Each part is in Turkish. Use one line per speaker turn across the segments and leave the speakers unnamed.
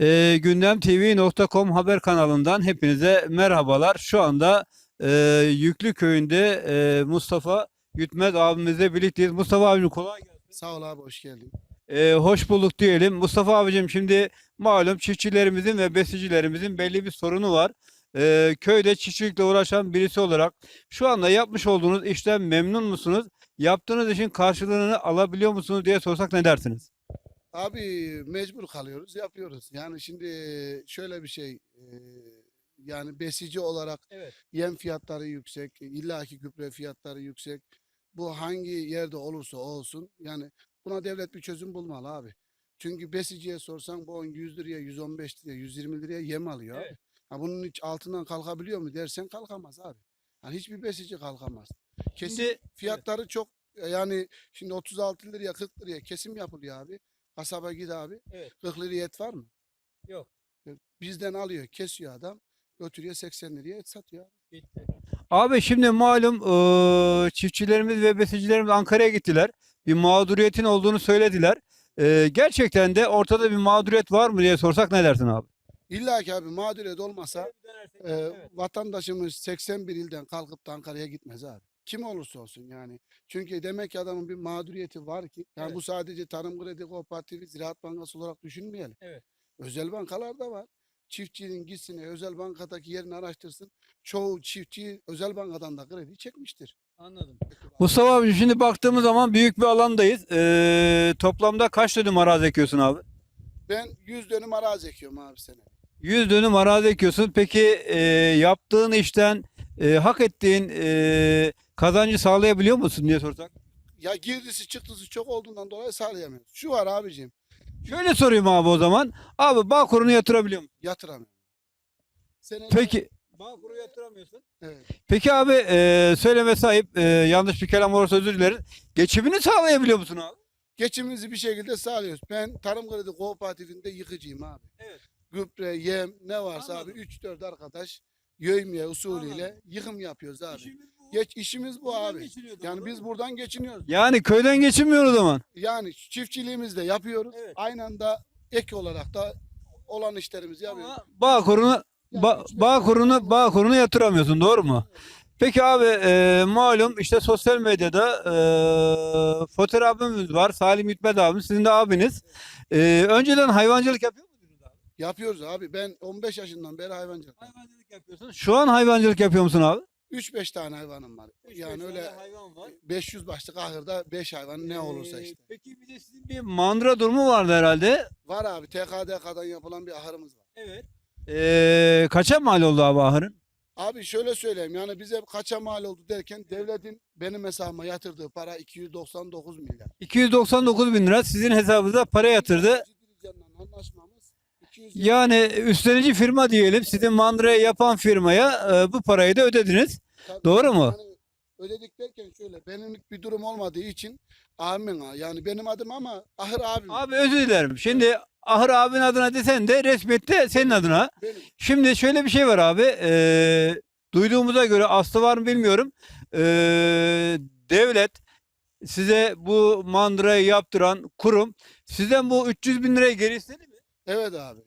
E, gündemtv.com haber kanalından hepinize merhabalar. Şu anda e, Yüklü köyünde e, Mustafa Yütmez abimizle birlikteyiz. Mustafa abicim kolay gelsin.
Sağ ol abi hoş geldin.
E, hoş bulduk diyelim. Mustafa abicim şimdi malum çiftçilerimizin ve besicilerimizin belli bir sorunu var. E, köyde çiftçilikle uğraşan birisi olarak şu anda yapmış olduğunuz işten memnun musunuz? Yaptığınız işin karşılığını alabiliyor musunuz diye sorsak ne dersiniz?
Abi mecbur kalıyoruz yapıyoruz. Yani şimdi şöyle bir şey e, yani besici olarak
Evet.
yem fiyatları yüksek, illaki gübre fiyatları yüksek. Bu hangi yerde olursa olsun yani buna devlet bir çözüm bulmalı abi. Çünkü besiciye sorsan bu 100 liraya, 115 liraya, 120 liraya yem alıyor
Evet.
abi. Ha bunun hiç altından kalkabiliyor mu dersen kalkamaz abi. Yani hiçbir besici kalkamaz. Kesin
Şimdi
fiyatları çok yani şimdi 36 liraya 40 liraya kesim yapılıyor abi. Kasaba git abi.
Evet.
40 liraya et var mı?
Yok.
Bizden alıyor, kesiyor adam. Götürüyor 80 liraya et satıyor. abi.
Abi şimdi malum eee, çiftçilerimiz ve besicilerimiz Ankara'ya gittiler. Bir mağduriyetin olduğunu söylediler. Eee, gerçekten de ortada bir mağduriyet var mı diye sorsak ne dersin abi?
İlla ki abi mağduriyet olmasa e, vatandaşımız 81 ilden kalkıp da Ankara'ya gitmez abi. Kim olursa olsun yani. Çünkü demek ki adamın bir mağduriyeti var ki. Yani
Evet.
bu sadece Tarım Kredi Kooperatifi, Ziraat Bankası olarak düşünmeyelim.
Evet.
Özel bankalar da var. Çiftçinin gitsin özel bankadaki yerini araştırsın. Çoğu çiftçi özel bankadan da kredi çekmiştir.
Anladım. Mustafa abi şimdi baktığımız zaman büyük bir alandayız. Eee, toplamda kaç dönüm arazi ekiyorsun abi?
Ben 100 dönüm arazi ekiyorum abi sene.
100 dönüm arazi ekiyorsun. Peki eee, yaptığın işten eee, hak ettiğin eee, kazancı sağlayabiliyor musun diye sorsak?
Ya girdisi çıktısı çok olduğundan dolayı sağlayamıyoruz. Şu var abicim
Şöyle sorayım abi o zaman. Abi Bağkur'unu yatırabiliyor musun?
yatıramıyorum. Senede-
Peki. Bağkur'u yatıramıyorsun.
Evet.
Peki abi e, söyleme sahip e, yanlış bir kelam olursa özür dileriz. Geçimini sağlayabiliyor musun abi?
Geçimimizi bir şekilde sağlıyoruz. Ben Tarım Kredi Kooperatifinde yıkıcıyım abi.
Evet.
Gübre, yem ne varsa
Anladım.
abi 3-4 arkadaş yövmiye usulüyle
Anladım.
yıkım yapıyoruz abi.
İşimiz.
Geç işimiz bu abi. Yani biz buradan geçiniyoruz.
Yani köyden geçinmiyor o zaman.
Yani çiftçiliğimizi de yapıyoruz.
Evet.
Aynı anda ek olarak da olan işlerimizi yapıyoruz.
Ama Bağkur'unu
Yani
ba,
üç beş
Bağkur'unu
tane-
Bağkur'unu yatıramıyorsun doğru mu? Peki abi e, malum işte sosyal medyada e, fotoğrafımız var. Salim Hikmet abimiz sizin de abiniz. E, önceden hayvancılık yapıyor muydunuz abi?
Yapıyoruz abi. Ben 15 yaşından beri hayvancılık.
Hayvancılık yapıyorsun. Şu an hayvancılık yapıyor musun abi?
3-5 tane hayvanım var. Yani öyle
hayvan var.
500 başlık ahırda 5 hayvan ne olursa
Ee,
işte.
Peki bir de sizin bir mandıra durumu vardı herhalde.
Var abi TKDK'dan yapılan bir ahırımız var.
Evet. Ee, kaça mal oldu abi ahırın?
Abi şöyle söyleyeyim yani bize kaça mal oldu derken devletin benim hesabıma yatırdığı para 299 milyar.
299 bin lira sizin hesabınıza para yatırdı.
Ciddi anlaşmamız 200
Yani üstlenici firma diyelim sizin mandırayı yapan firmaya e, bu parayı da ödediniz.
Tabii
Doğru mu?
Yani ödedik derken şöyle benimlik bir durum olmadığı için abimin yani benim adım ama ahır abim.
Abi özür dilerim. Şimdi ahır abin adına desen de resmiyette senin adına.
Benim.
Şimdi şöyle bir şey var abi. Ee, duyduğumuza göre aslı var mı bilmiyorum. Ee, devlet size bu mandırayı yaptıran kurum sizden bu 300 bin lirayı geri istedi mi?
Evet abi.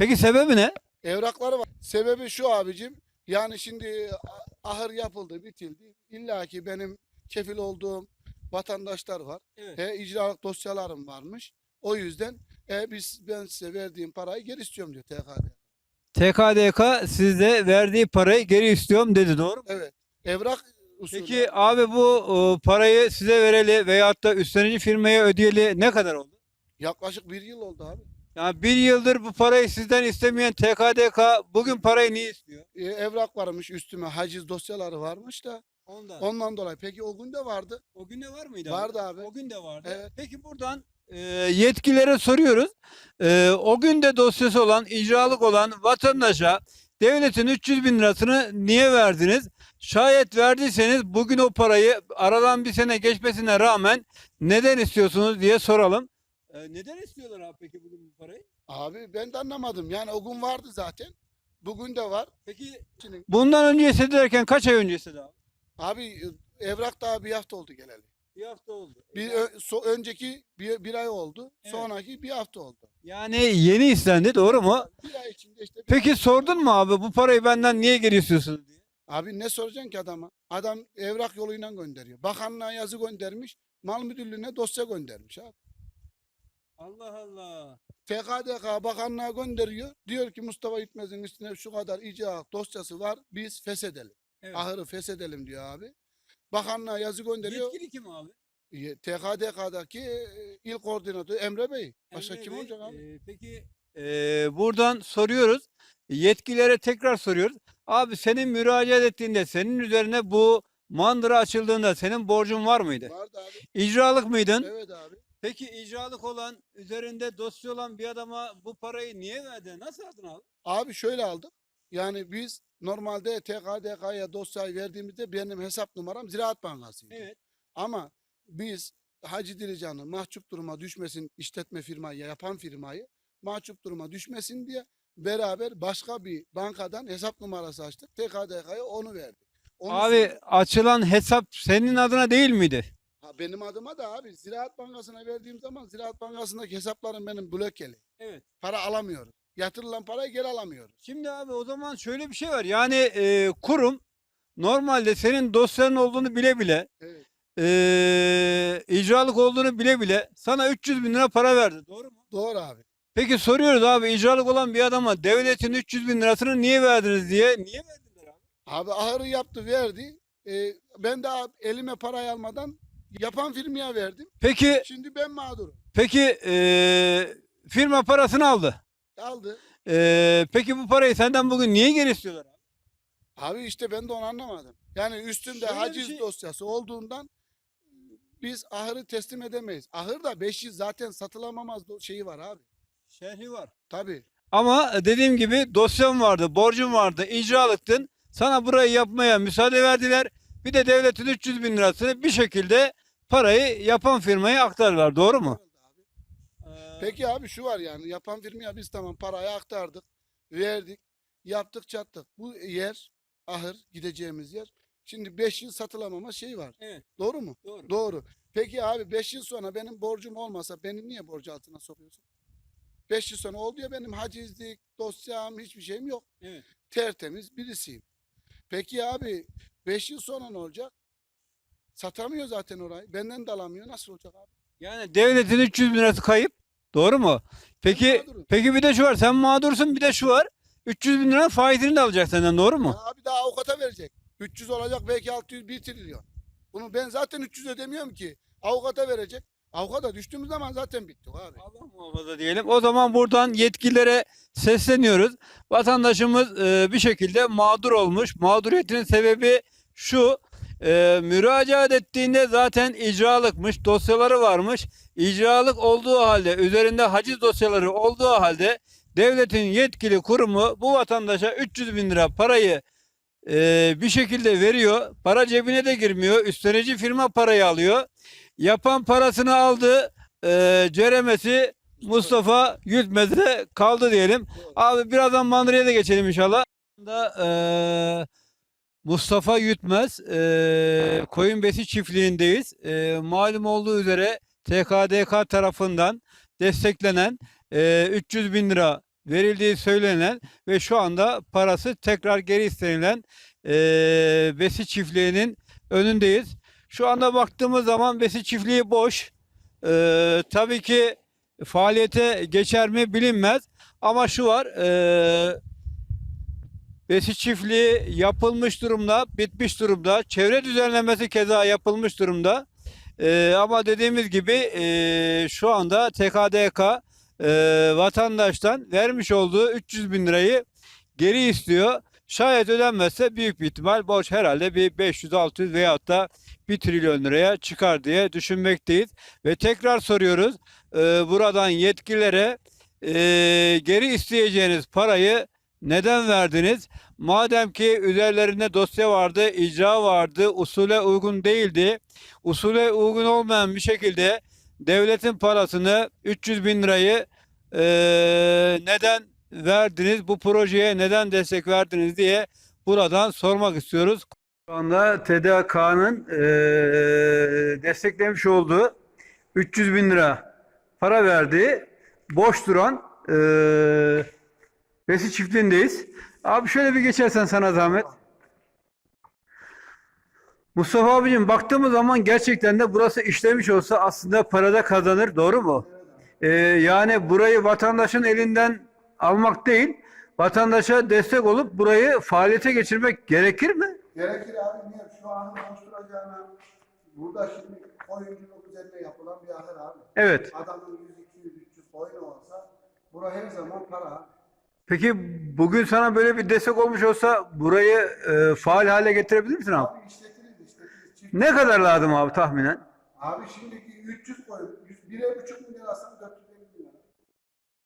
Peki sebebi ne?
Evrakları var. Sebebi şu abicim. Yani şimdi ahır yapıldı, bitildi. İlla ki benim kefil olduğum vatandaşlar var.
Evet.
E, icralık dosyalarım varmış. O yüzden e, biz ben size verdiğim parayı geri istiyorum diyor TKD.
TKDK size verdiği parayı geri istiyorum dedi doğru mu?
Evet. Evrak usulü.
Peki abi bu e, parayı size vereli veyahut da üstlenici firmaya ödeyeli ne kadar oldu?
yaklaşık bir yıl oldu abi.
Yani bir yıldır bu parayı sizden istemeyen TKDK bugün parayı niye istiyor?
E, evrak varmış üstüme haciz dosyaları varmış da
Ondan.
ondan dolayı. Peki o gün de vardı.
O gün de var mıydı?
Vardı abi.
O gün de vardı.
Evet.
Peki buradan e, yetkililere soruyoruz. E, o gün de dosyası olan, icralık olan vatandaşa devletin 300 bin lirasını niye verdiniz? Şayet verdiyseniz bugün o parayı aradan bir sene geçmesine rağmen neden istiyorsunuz diye soralım. E, neden istiyorlar abi peki bugün bu parayı?
Abi ben de anlamadım. Yani o gün vardı zaten. Bugün de var.
Peki
Şimdi,
bundan önce istedilerken kaç ay önce istedi abi?
abi e, evrak daha bir hafta oldu geleli.
Bir hafta oldu.
Bir ö- so- önceki bir, bir ay oldu.
Evet.
Sonraki bir hafta oldu.
Yani yeni istendi doğru mu?
Bir ay içinde işte bir
Peki sordun mu abi bu parayı benden niye geri istiyorsun diye?
Abi ne soracaksın ki adama? Adam evrak yoluyla gönderiyor. Bakanlığa yazı göndermiş. Mal müdürlüğüne dosya göndermiş abi.
Allah Allah.
TKDK bakanlığa gönderiyor. Diyor ki Mustafa Yitmez'in üstüne şu kadar icraat dosyası var. Biz feshedelim.
Evet.
Ahırı feshedelim diyor abi. Bakanlığa yazı gönderiyor.
Yetkili kim abi?
TKDK'daki e, il koordinatörü Emre Bey. Başka
Emre
kim
Bey,
olacak abi?
e, peki e, buradan soruyoruz. Yetkililere tekrar soruyoruz. Abi senin müracaat ettiğinde senin üzerine bu mandıra açıldığında senin borcun var mıydı?
Vardı abi.
İcralık mıydın?
Evet abi.
Peki icralık olan, üzerinde dosya olan bir adama bu parayı niye verdin? Nasıl aldın abi?
Abi şöyle aldık. Yani biz normalde TKDK'ya dosyayı verdiğimizde benim hesap numaram Ziraat Bankası'ydı.
Evet.
Ama biz Hacı Dilican'ın mahcup duruma düşmesin işletme firmayı yapan firmayı mahcup duruma düşmesin diye beraber başka bir bankadan hesap numarası açtık. TKDK'ya onu verdik. Onun
Abi açılan hesap senin adına değil miydi?
Ha, benim adıma da abi Ziraat Bankası'na verdiğim zaman Ziraat Bankası'ndaki hesaplarım benim blokeli.
Evet.
Para alamıyoruz. Yatırılan parayı geri alamıyoruz.
Şimdi abi o zaman şöyle bir şey var. Yani e, kurum normalde senin dosyanın olduğunu bile bile
Evet.
e, icralık olduğunu bile bile sana 300 bin lira para verdi. Doğru mu?
Doğru abi.
Peki soruyoruz abi icralık olan bir adama devletin 300 bin lirasını niye verdiniz diye. Niye verdiler abi?
Abi ahırı yaptı verdi. Ee, ben daha elime parayı almadan yapan firmaya verdim.
Peki
Şimdi ben mağdurum.
peki e, firma parasını aldı.
Aldı.
E, peki bu parayı senden bugün niye geri istiyorlar abi?
Abi işte ben de onu anlamadım. Yani üstünde
Şöyle bir
haciz
şey-
dosyası olduğundan biz ahırı teslim edemeyiz. Ahır da 500 zaten satılamamaz do- şeyi var abi.
Şerhi var.
Tabii.
Ama dediğim gibi dosyam vardı, borcum vardı, icralıktın. Sana burayı yapmaya müsaade verdiler. Bir de devletin 300 bin lirasını bir şekilde parayı yapan firmaya aktardılar. Doğru mu?
Peki abi şu var yani yapan firmaya biz tamam parayı aktardık, verdik, yaptık çattık. Bu yer, ahır gideceğimiz yer. Şimdi 5 yıl satılamama şey var.
Evet.
Doğru mu?
Doğru.
Doğru. Peki abi 5 yıl sonra benim borcum olmasa beni niye borcu altına sokuyorsun? 5 yıl sonra oldu ya benim hacizlik, dosyam hiçbir şeyim yok.
Evet.
Tertemiz birisiyim. Peki abi 5 yıl sonra ne olacak? Satamıyor zaten orayı. Benden de alamıyor. Nasıl olacak abi?
Yani devletin 300 bin lirası kayıp. Doğru mu? Peki
mağdurum.
peki bir de şu var. Sen mağdursun bir de şu var. 300 bin lira faizini de alacak senden doğru mu?
Ya abi daha avukata verecek. 300 olacak belki 600 1 trilyon. Bunu ben zaten 300 ödemiyorum ki. Avukata verecek. Avukata düştüğümüz zaman zaten bittik abi.
Allah muhafaza diyelim. O zaman buradan yetkililere sesleniyoruz. Vatandaşımız e, bir şekilde mağdur olmuş. Mağduriyetinin sebebi şu. E, müracaat ettiğinde zaten icralıkmış, dosyaları varmış. İcralık olduğu halde, üzerinde haciz dosyaları olduğu halde devletin yetkili kurumu bu vatandaşa 300 bin lira parayı e, bir şekilde veriyor. Para cebine de girmiyor. Üstlenici firma parayı alıyor. Yapan parasını aldı. E, ceremesi Mustafa Gültmez'de kaldı diyelim. Abi birazdan Mandıra'ya da geçelim inşallah. Da, eee, Mustafa Yütmez eee koyun besi çiftliğindeyiz. Eee, malum olduğu üzere TKDK tarafından desteklenen eee, 300 bin lira verildiği söylenen ve şu anda parası tekrar geri istenilen eee besi çiftliğinin önündeyiz. Şu anda baktığımız zaman besi çiftliği boş. Eee, tabii ki faaliyete geçer mi bilinmez. Ama şu var, eee besi çiftliği yapılmış durumda, bitmiş durumda. Çevre düzenlemesi keza yapılmış durumda. Eee, ama dediğimiz gibi eee, şu anda TKDK eee, vatandaştan vermiş olduğu 300 bin lirayı geri istiyor. Şayet ödenmezse büyük bir ihtimal borç herhalde bir 500-600 veyahut da 1 trilyon liraya çıkar diye düşünmekteyiz. Ve tekrar soruyoruz eee, buradan yetkililere eee, geri isteyeceğiniz parayı neden verdiniz? Madem ki üzerlerinde dosya vardı, icra vardı, usule uygun değildi. Usule uygun olmayan bir şekilde devletin parasını 300 bin lirayı eee, neden verdiniz? Bu projeye neden destek verdiniz diye buradan sormak istiyoruz. Şu anda TDK'nın eee, desteklemiş olduğu 300 bin lira para verdi. boş duran eee besi çiftliğindeyiz. Abi şöyle bir geçersen sana zahmet. Mustafa abicim baktığımız zaman gerçekten de burası işlemiş olsa aslında parada kazanır. Doğru mu? Ee, yani burayı vatandaşın elinden almak değil, vatandaşa destek olup burayı faaliyete geçirmek gerekir mi?
Gerekir abi niye? Şu an oluşturacağına burada şimdi oyunculuk üzerine yapılan bir ahır abi.
Evet.
Adamın 100, 200, 300 koyunu olsa bura her zaman para.
Peki bugün sana böyle bir destek olmuş olsa burayı e, faal hale getirebilir misin abi?
Abi işletiriz işletiriz. Çift-
Ne kadar lazım abi tahminen?
Abi şimdiki 300 koyun, 1,5 milyar aslında 450 milyar.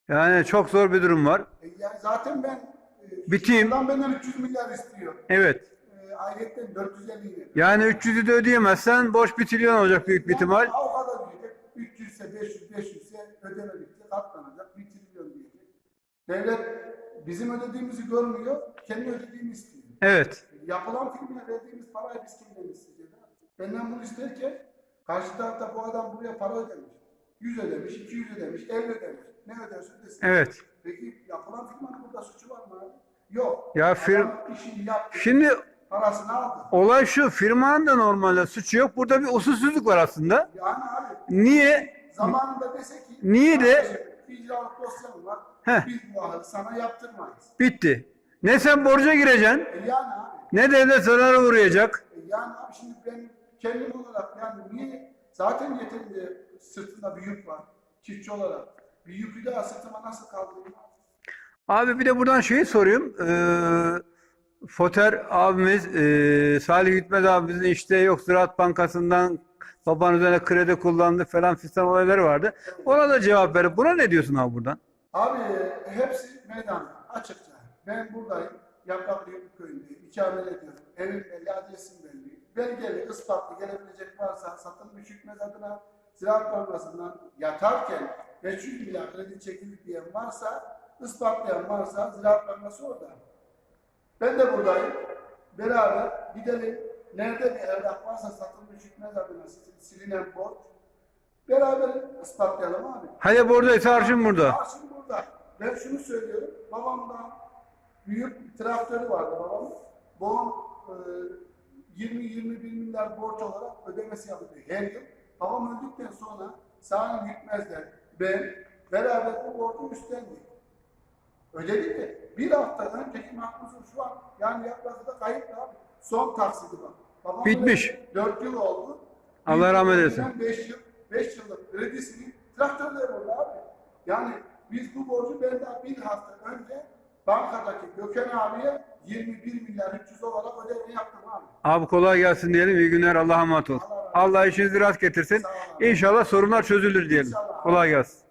Yani çok zor bir durum var.
E yani zaten ben e,
Biteyim.
şuradan benden 300 milyar istiyor.
Evet.
E, ayrıca 450 milyar.
Yani 300'ü de ödeyemezsen boş bir trilyon olacak büyük bir ihtimal.
O kadar diyecek. 300 ise 500, 500 ise ödeme bitti, katlanacak. 1 trilyon diyecek. Devlet bizim ödediğimizi görmüyor, kendi ödediğini istiyor.
Evet.
Yapılan filmine verdiğimiz parayı biz kimden isteyeceğiz? Benden bunu isterken karşı tarafta bu adam buraya para ödemiş. 100 ödemiş, 200 ödemiş, 50 ödemiş. Ne öderse ödesin.
Evet.
Peki yapılan firmanın burada suçu var mı abi? Yok.
Ya fir-
Adam işini yaptı,
Şimdi
parasını aldı.
olay şu, firmanın da normalde suçu yok. Burada bir usulsüzlük var aslında.
Yani abi
Niye?
zamanında dese ki
Niye de-
"Kardeşim, icralık dosyam var.
Heh.
Biz bu ahırı sana yaptırmayız.
Bitti. Ne sen borca gireceksin,
E yani abi.
ne devlet zarara uğrayacak.
e yani abi şimdi ben kendim olarak yani niye zaten yeterince sırtında bir yük var. Çiftçi olarak. Bir yükü daha sırtıma nasıl kaldırayım?
Abi bir de buradan şeyi sorayım. Ee, Foter abimiz, ee, Salih Hükmet abimizin işte yok Ziraat Bankası'ndan babanın üzerine kredi kullandı falan fistan olayları vardı. Ona da cevap ver. Buna ne diyorsun abi buradan?
Abi e, hepsi meydanda açıkça. Ben buradayım. Yapraklı köyündeyim. İkamet ediyorum. Evimde adresim belli. Belgeli, ispatlı gelebilecek varsa satılmış hükmet adına Ziraat Bankası'ndan yatarken 500 milyar kredi çekildi diyen varsa, ispatlayan varsa Ziraat Bankası orada. Ben de buradayım. Beraber gidelim. Nerede bir evrak varsa satılmış hükmet adına silinen borç. Beraber ispatlayalım abi.
Hadi buradaysa arşın burada.
Arşın burada. Ben şunu söylüyorum. Babamdan büyük bir traktörü vardı babamın. Babam e, 20-21 milyar borç olarak ödemesi yapıldı her yıl. Babam öldükten sonra Salim Gitmez'le ben beraber bu borcu üstlendik. Ödedik de bir hafta önceki mahpusum şu an yani yaklaşık kayıp abi. Son taksidi bak. Babam
Bitmiş.
4 yıl oldu.
Allah rahmet eylesin.
5 yıl, 5 yıllık kredisini traktörle vurdu abi. Yani biz bu borcu ben daha bir hafta önce bankadaki Gökhan abiye 21 milyar 300 olarak ödeme yaptım abi.
Abi kolay gelsin diyelim. İyi günler. Allah'a emanet ol. Allah işinizi rast getirsin. İnşallah sorunlar çözülür diyelim. Kolay gelsin.